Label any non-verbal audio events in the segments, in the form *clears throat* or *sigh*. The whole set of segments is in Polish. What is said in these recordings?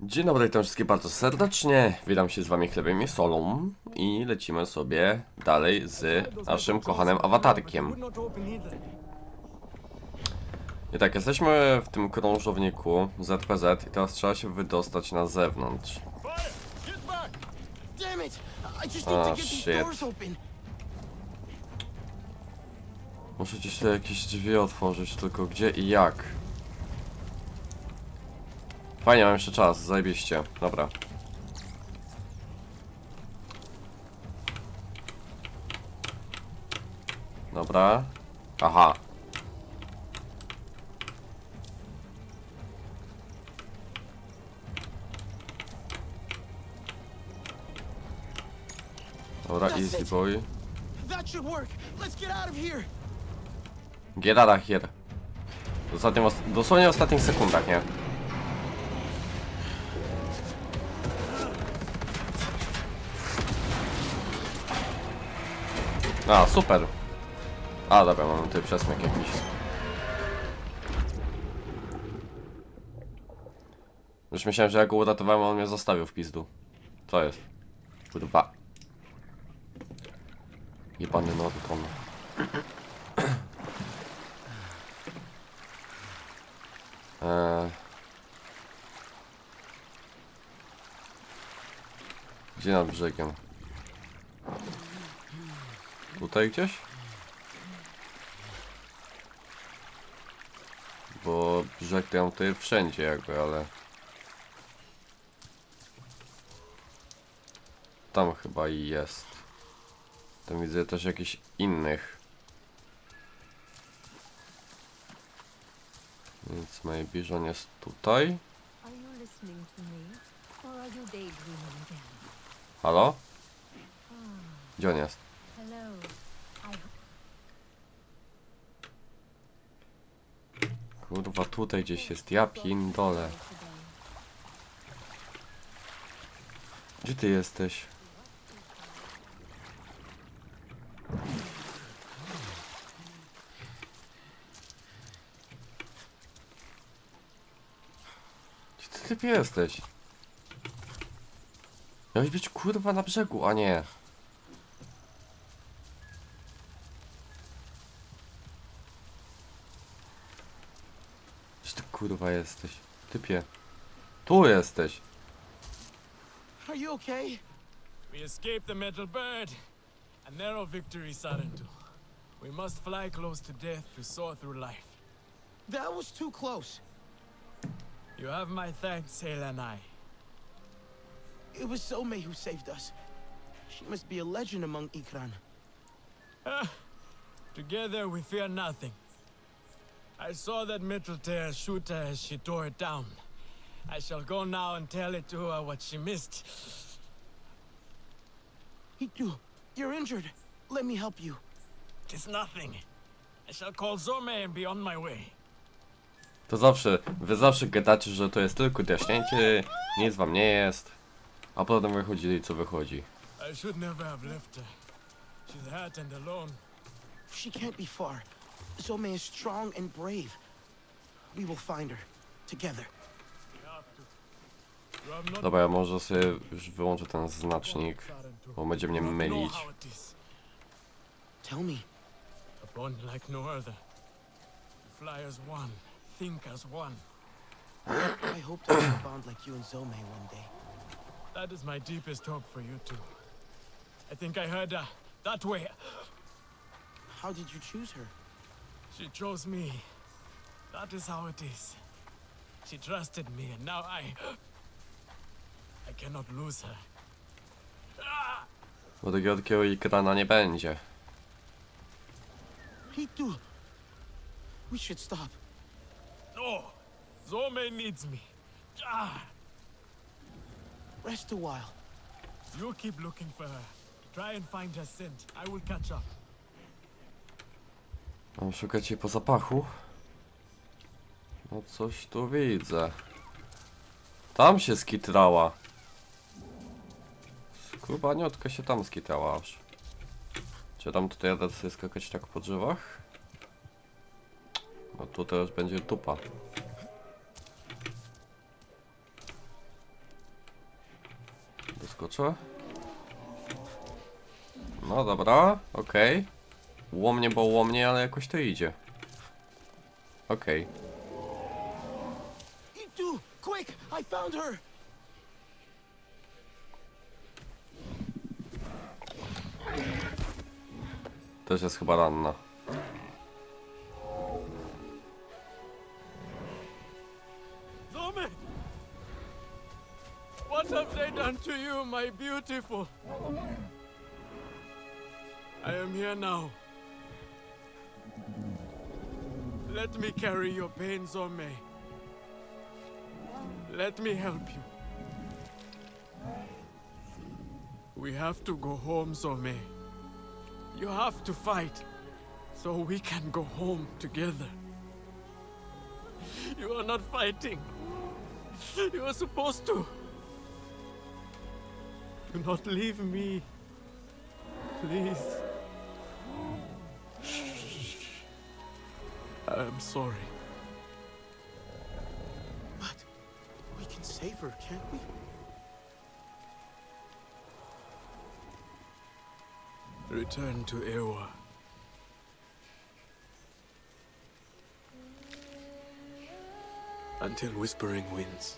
Dzień dobry, witam wszystkich bardzo serdecznie. Witam się z wami chlebem i solą i lecimy sobie dalej z naszym kochanym awatarkiem. I tak, jesteśmy w tym krążowniku ZPZ i teraz trzeba się wydostać na zewnątrz. These shit. Muszę gdzieś jakieś drzwi otworzyć, tylko gdzie i jak? Fajnie, mam jeszcze czas, zajebiście. Dobra. Dobra. Aha. Dobra, easy boy. That should work. Let's get out of here. Get out of here. W ostatnim, os- dosłownie w ostatnich sekundach, nie? A, super. A, dobra, mamy tutaj przesmyk jakiś. Już myślałem, że ja go uratowałem, on mnie zostawił w pizdu. Co jest? Kurwa. Jebany Norton. Eee. *clears throat* Gdzie nad brzegiem? Tutaj gdzieś? Bo brzeg mam tutaj wszędzie jakby, ale... Tam chyba i jest. Tam widzę też jakichś innych. Więc maybe, że on jest tutaj. Halo? Gdzie on jest? Hello. I Kurwa, tutaj gdzieś jest. Ja today. Gdzie ty jesteś? Gdzie ty typie jesteś? Miałeś być kurwa na brzegu, a nie. Kurwa jesteś? Typie. Tu jesteś. Are you okay? We escaped the metal bird. A narrow victory, Sarentu. We must fly close to death to soar through life. That was too close. You have my thanks, Helanai. It was Somei who saved us. She must be a legend among Ikran. *laughs* Together we fear nothing. I saw that metal tear shoot her as she tore it down. I shall go now and tell it to her what she missed. Hitu, you're injured. Let me help you. Tis nothing. I shall call Zome and be on my way. To zawsze, wy zawsze gadacie, że to jest tylko draśnięcie, nic wam nie jest, a potem wychodzi co wychodzi. I should never have left her. She's hurt and alone. She can't be far. Somei is strong and brave. We will find her. Together. We have to. You have not Dobra, ja może sobie już wyłączę ten znacznik, Sarentu. bo będzie mnie You mylić. how it is. Tell me, A bond like no other. Fly as one, think as one. I hope to have a bond like you and Somei one day. That is my deepest hope for you two. I think I heard her. That way. How did you choose her? She chose me. That is how it is. She trusted me, and now I. I cannot lose her. Bo takiego takiego ikrana nie będzie. Hitu! We should stop. No! Zome needs me. Ah! Rest a while. You keep looking for her. Try and find her scent. I will catch up. Mam szukać jej po zapachu. No coś tu widzę. Tam się skitrała. Skrubaniotka się tam skitrała aż. Czy tam tutaj jadę sobie skakać tak po drzewach? No tu teraz będzie dupa. skoczę. No dobra, okej. Łomnie, bo łomnie, ale jakoś to idzie. Okej. Itu, quick! I found her! Też jest chyba ranna. Zome! What have they done to you, my beautiful? I am here now. Let me carry your pain, Zome. Let me help you. We have to go home, Zome. You have to fight so we can go home together. You are not fighting. You are supposed to. Do not leave me. Please. I am sorry. But we can save her, can't we? Return to Ewa. Until Whispering Winds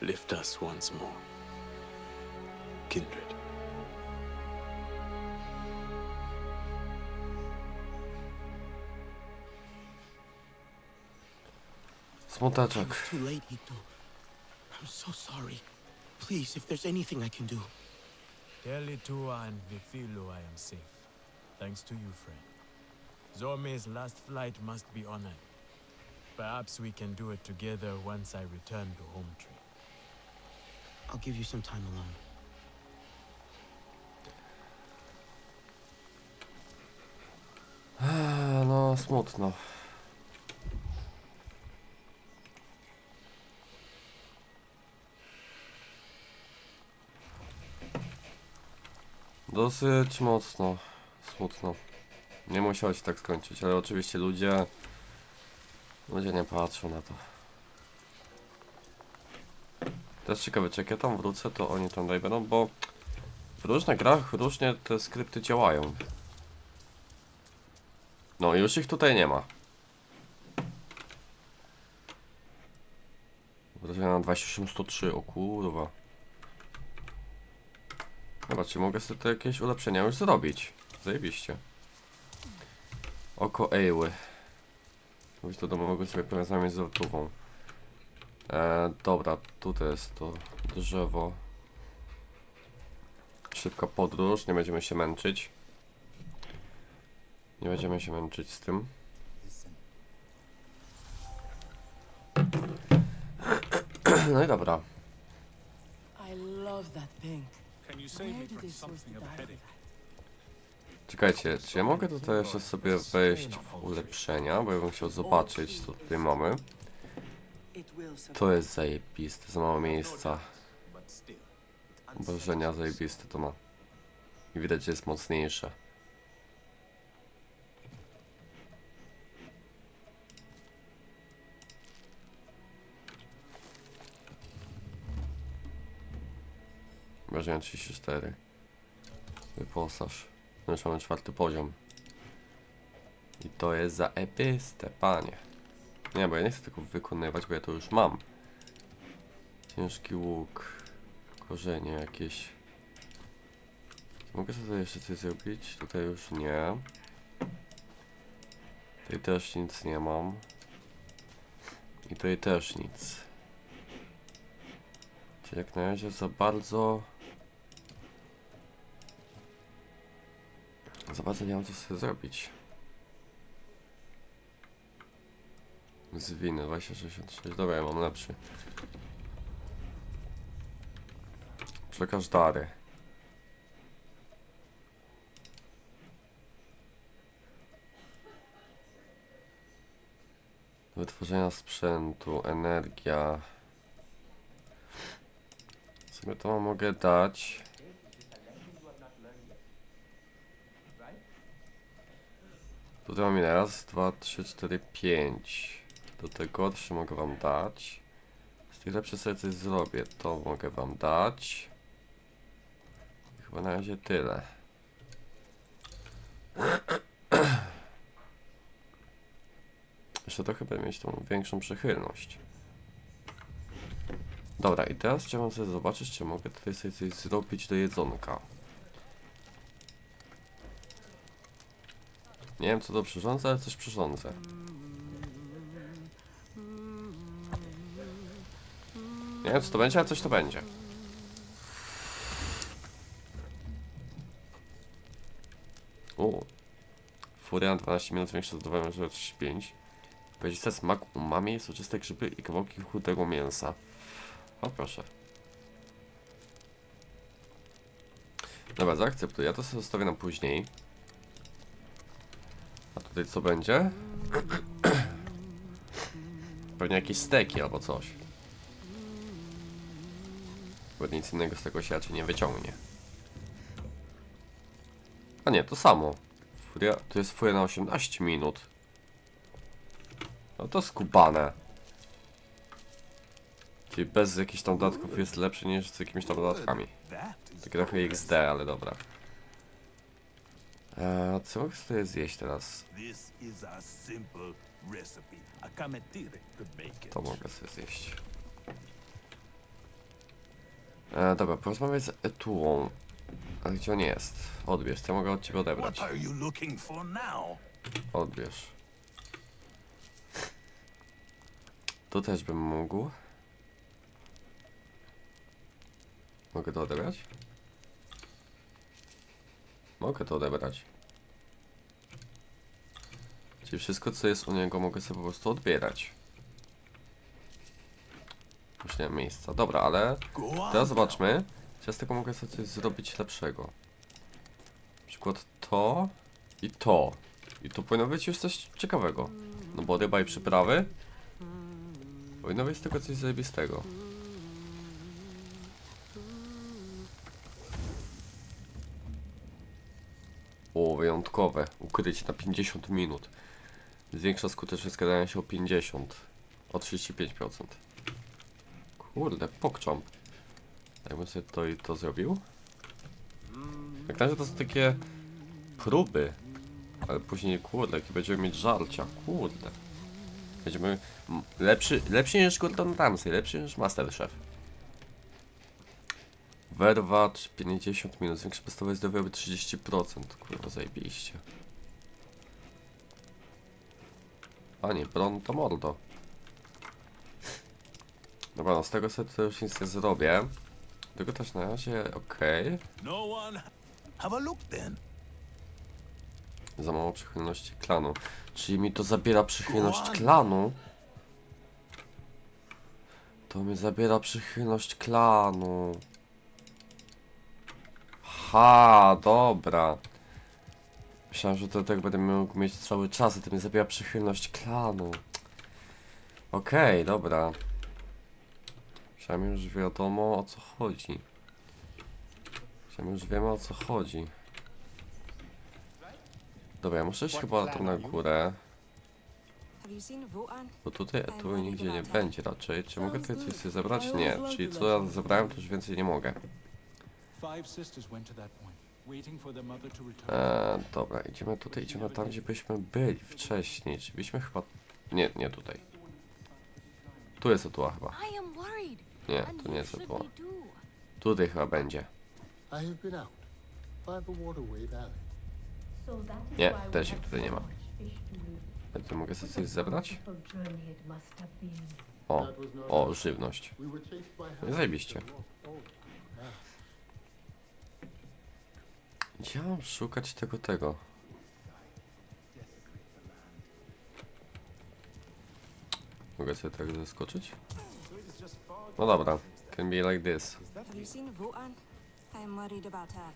lift us once more. Kindred. Smuteczek. It's too late, Itu. I'm so sorry. Please, if there's anything I can do. Tell Itua and Vifilo I am safe. Thanks to you, friend. Zorme's last flight must be honored. Perhaps we can do it together once I return to Home Tree. I'll give you some time alone. *sighs* No, smutno. Dosyć mocno. Smutno. Nie musiało się tak skończyć, ale oczywiście ludzie... Ludzie nie patrzą na to. Też ciekawe, czy jak ja tam wrócę, to oni tam dalej będą, bo... W różnych grach różnie te skrypty działają. No, już ich tutaj nie ma. Wrażenie na 28103, o kurwa. Dobra, czy mogę sobie tu jakieś ulepszenia już zrobić? Zajebiście. Oko Ejły. Mówić to domowego sobie powiązanie z rtutową. E, dobra, tutaj jest to drzewo. Szybka podróż, nie będziemy się męczyć. Nie będziemy się męczyć z tym. *clears throat* No i dobra. I love that pink. Czekajcie, czy ja mogę tutaj jeszcze sobie wejść w ulepszenia, bo ja bym chciał zobaczyć co tutaj mamy. To jest zajebiste, za mało miejsca. Obrażenia zajebiste to ma. I widać, że jest mocniejsze. Obrażenia 34. Wyposaż. No mamy czwarty poziom. I to jest za episte, panie. Nie, bo ja nie chcę tego wykonywać, bo ja to już mam. Ciężki łuk. Korzenie jakieś. Mogę sobie jeszcze coś zrobić? Tutaj już nie. Tutaj też nic nie mam. I tutaj też nic. Czyli jak na razie za bardzo... Za bardzo nie mam co sobie zrobić. Zwiny 2066. Dobra, ja mam lepszy. Przekaż dary. Wytworzenia sprzętu, energia. Sobie to mogę dać. Tutaj mam ile? raz, dwa, trzy, cztery, pięć. Do tego trzy mogę wam dać. Z tych lepszych sobie coś zrobię. To mogę wam dać. chyba na razie tyle. *clears throat* Jeszcze trochę będę mieć tą większą przychylność. Dobra, i teraz chciałbym sobie zobaczyć, czy mogę tutaj sobie coś zrobić do jedzonka. Nie wiem co to przyrządzę, ale coś przyrządzę. Nie wiem co to będzie, ale coś to będzie. O. Furia 12 minut większa zadowolenia, że 35. Powiedziste smak umami, soczyste grzyby i kawałki chudego mięsa. O proszę. Dobra, zaakceptuję. Ja to sobie zostawię na później. Tutaj co będzie? Pewnie jakieś steki albo coś. Bo nic innego z tego się nie wyciągnie. A nie, to samo. Furia, to jest furia na 18 minut. No to skubane. Czyli bez jakichś tam dodatków jest lepszy niż z jakimiś tam dodatkami. Takie trochę XD, ale dobra. Eee, co mogę sobie zjeść teraz? A. A. To mogę sobie zjeść. E, dobra, porozmawiaj z Etuą. Ale gdzie on jest? Odbierz, to ja mogę od ciebie odebrać. Odbierz. Tu też bym mógł. Mogę to odebrać? Mogę to odebrać. Czyli wszystko co jest u niego mogę sobie po prostu odbierać. Już nie mam miejsca. Dobra, ale teraz zobaczmy. Czy ja z tego mogę sobie coś zrobić lepszego. Na przykład to i to. I to powinno być już coś ciekawego. No bo ryba i przyprawy. Powinno być z tego coś zajebistego. Wyjątkowe. Ukryć na 50 minut. Zwiększa skuteczność składania się o 50. O 35%. Kurde, pokczamp. Jakbym sobie to i to zrobił. Jak na to są takie próby. Ale później, kurde, jakie będziemy mieć żarcia, kurde. Będziemy lepszy, lepszy niż Gordon Ramsay, lepszy niż Masterchef. Werwacz 50 minut, większe podstawowe zdrowie o 30%. Kurwa, zajebiście. Panie, bron to mordo. Dobra, no z tego sobie to już nic nie zrobię. Tego też na razie, okej. No then. Za mało przychylności klanu. Czyli mi to zabiera przychylność klanu. To mi zabiera przychylność klanu. Ha, dobra. Myślałem, że to tak będę mógł mieć cały czas, a to mi zabiera przychylność klanu. Okej, dobra. Myślałem już wiadomo o co chodzi. Myślałem już wiemy o co chodzi. Dobra, ja muszę iść chyba na górę, bo tutaj tu nigdzie nie będzie raczej. Czy mogę tutaj coś zebrać? Nie, czyli co ja zebrałem, to już więcej nie mogę. Five sisters went to that point, waiting for their mother to return. Eee, dobra, idziemy tutaj, idziemy tam, gdzie byśmy byli wcześniej. Czy byliśmy chyba... Nie, nie tutaj. Tu jest Etua chyba. I am worried. Nie, to nie jest too. Tutaj chyba będzie. I have been out by the waterway valley. So that is Nie, też ich tutaj nie ma. Ja tu mogę sobie coś zebrać? O, o, żywność. No i zajebiście. Gdzie mam szukać tego, tego? Mogę sobie tak zaskoczyć? No dobra, can be like this. Have you seen Wotan? I'm worried about her.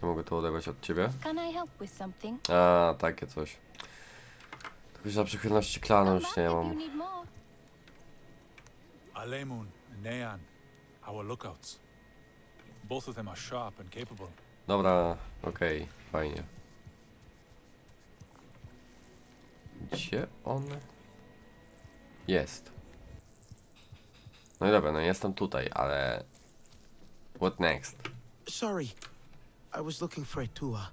Co mogę to odebrać od ciebie? Can I help with something? A, takie coś. Tylko, że na przychylności klanu już nie mam. Alemun Nean, our lookouts. Both of them are sharp and capable. Dobra, okej, fajnie. Gdzie on jest? No i dobra, no jestem tutaj, ale What next? Sorry. I was looking for Etua.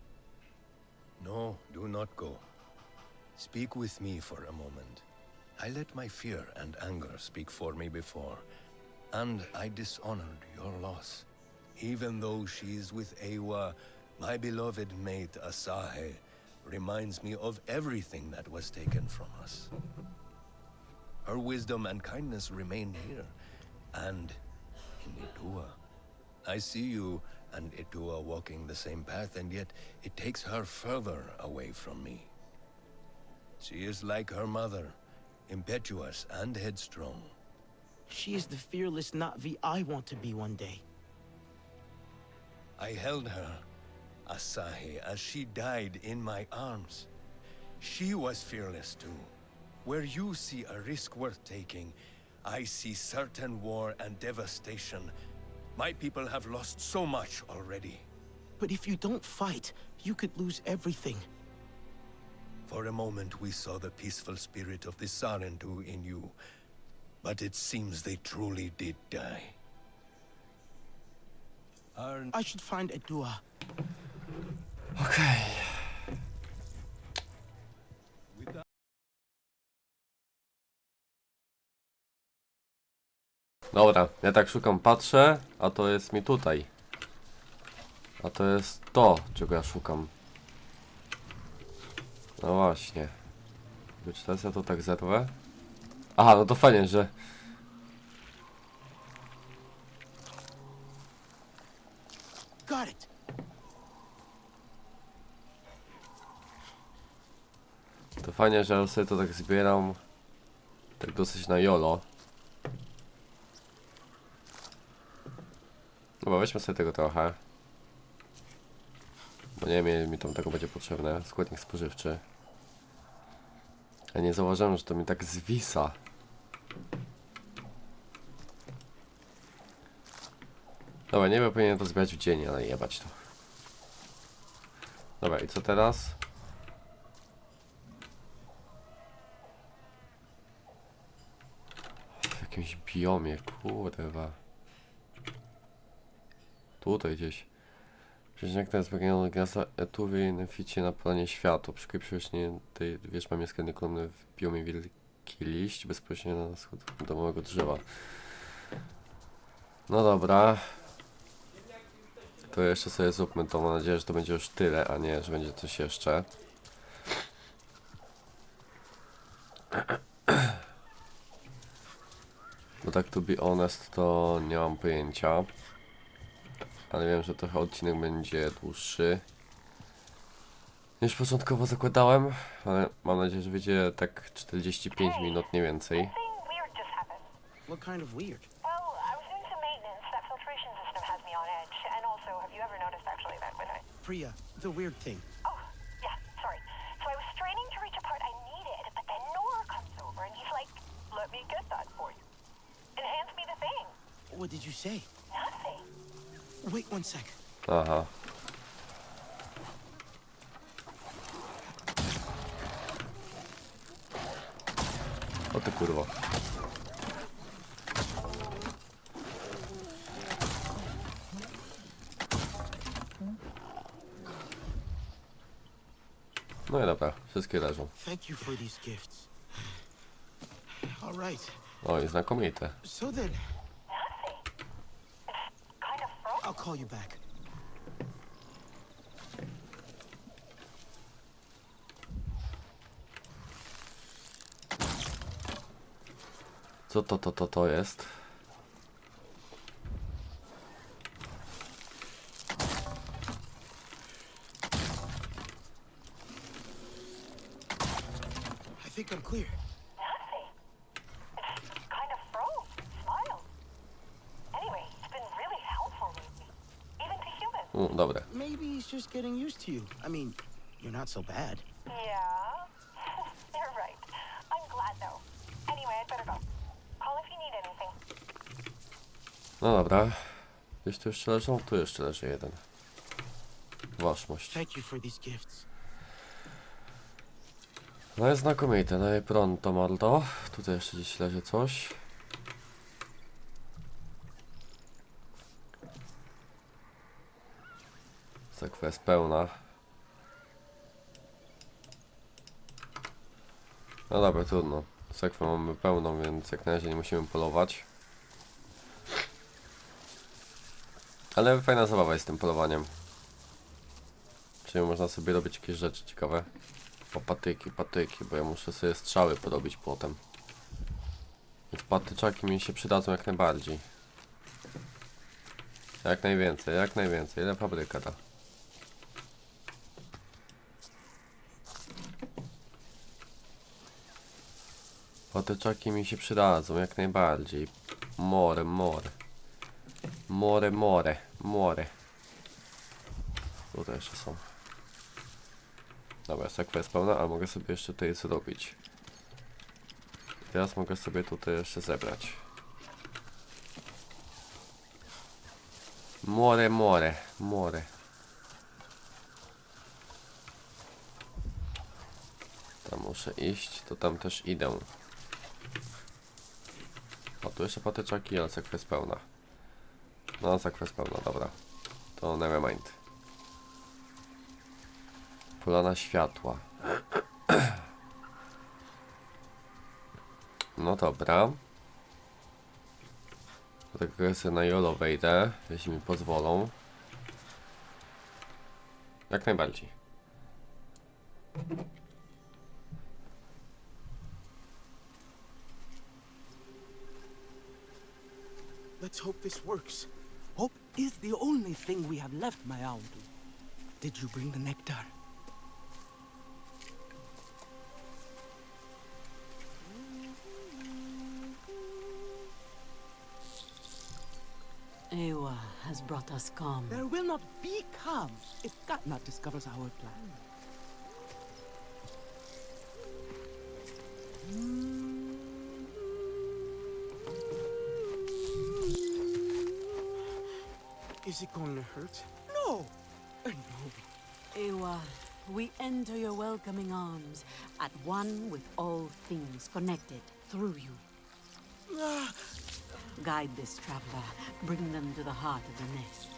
No, do not go. Speak with me for a moment. I let my fear and anger speak for me before, and I dishonored your loss. Even though she is with Ewa, my beloved mate Asahe reminds me of everything that was taken from us. Her wisdom and kindness remain here, and in Itua. I see you and Itua walking the same path, and yet it takes her further away from me. She is like her mother, impetuous and headstrong. She is the fearless Na'vi I want to be one day. I held her, Asahi, as she died in my arms. She was fearless too. Where you see a risk worth taking, I see certain war and devastation. My people have lost so much already. But if you don't fight, you could lose everything. For a moment, we saw the peaceful spirit of the Sarentu in you. But it seems they truly did die. I should find Etua. Okej. Dobra, ja tak szukam, patrzę, a to jest mi tutaj. A to jest to, czego ja szukam. No właśnie. Czy teraz ja to tak zerwę? Aha, no to fajnie, że... Got it. To fajnie, że sobie to tak zbieram. Tak dosyć na jolo. Dobra, weźmy sobie tego trochę. Bo nie wiem, mi tam tego będzie potrzebne. Składnik spożywczy. Ja nie zauważyłem, że to mi tak zwisa. Dobra, nie wiem, powinienem to zbierać w dzień, ale jebać to. Dobra, i co teraz? W jakimś biomie, kurwa. Tutaj gdzieś. Przecinek ten zbawiony gniazda etury neficie na planie światła. Przy przyrośnie tej wierzba mieszkany kolumny w biomie wielki liść bezpośrednio na wschód domowego drzewa. No dobra. To jeszcze sobie zróbmy to. Mam nadzieję, że to będzie już tyle, a nie, że będzie coś jeszcze. Bo tak to be honest, to nie mam pojęcia. Ale wiem, że trochę odcinek będzie dłuższy. Niż początkowo zakładałem, ale mam nadzieję, że będzie tak 45 minut, nie więcej. What kind of weird? Filtration system has me on edge. And also, have you ever noticed actually that when I... Priya, the weird thing. Oh, yeah, sorry. So I was straining to reach a part I needed, but then Nora comes over and he's like, let me get that for you. And hands me the thing. What did you say? Nothing. Wait one sec. Uh-huh. Aha. O ty kurwa. No i dobra, wszystkie leżą. Thank you for these gifts. All right. O, i znakomite. So then, Nothing. It's kind of frozen. I'll call you back. Co to, to, to, to jest? I think I'm clear. Nothing. It's kind of froze. Smile. Anyway, it's been really helpful lately. Even to humans. U, dobre. Maybe he's just getting used to you. I mean, you're not so bad. Yeah. *laughs* You're right. I'm glad though. Anyway, I'd better go. Call if you need anything. No dobra. Gdzieś tu jeszcze leżą? Tu jeszcze leży jeden. Waszmość. Thank you for these gifts. No jest znakomite, no i pronto mordo. Tutaj jeszcze gdzieś leży coś. Sekwa jest pełna. No dobra, trudno. Sekwę mamy pełną, więc jak na razie nie musimy polować. Ale fajna zabawa jest z tym polowaniem. Czyli można sobie robić jakieś rzeczy ciekawe. O patyki, patyki, bo ja muszę sobie strzały porobić potem. Więc patyczaki mi się przydadzą jak najbardziej. Jak najwięcej, jak najwięcej. Ile fabryka da? Patyczaki mi się przydadzą jak najbardziej. More, more. More, more, more. Tutaj jeszcze są. Dobra, sakwa jest pełna, a mogę sobie jeszcze tutaj zrobić. Teraz mogę sobie tutaj jeszcze zebrać. More, more, more. Tam muszę iść, to tam też idę. O, tu jeszcze patyczaki, ale sakwa jest pełna. No, jest pełna, dobra. To never mind. Polana światła. No dobra. Do tego sobie na jolo wejdę, jeśli mi pozwolą. Jak najbardziej. Let's hope this works. Hope is the only thing we have left, my owl. Did you bring the nectar? Ewa has brought us calm. There will not be calm if Katna discovers our plan. Hmm. Is it going to hurt? No! Uh, no. Ewa, we enter your welcoming arms, at one with all things connected through you. Ah, Guide this traveler, bring them to the heart of the nest.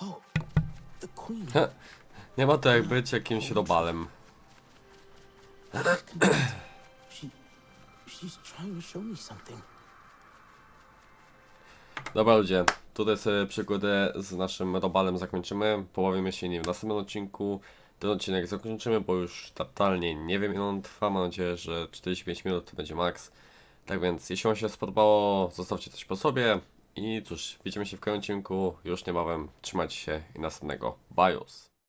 Oh. Nie ma to jak być jakimś robalem. she, she's trying to show me something. Dobra ludzie, tutaj sobie przygodę z naszym robalem zakończymy. Połowimy się nim w następnym odcinku. Ten odcinek zakończymy, bo już totalnie nie wiem ile on trwa. Mam nadzieję, że 45 minut to będzie maks. Tak więc, jeśli Wam się spodobało, zostawcie coś po sobie. I cóż, widzimy się w kolejnym odcinku już niebawem. Trzymajcie się i następnego. Bajus!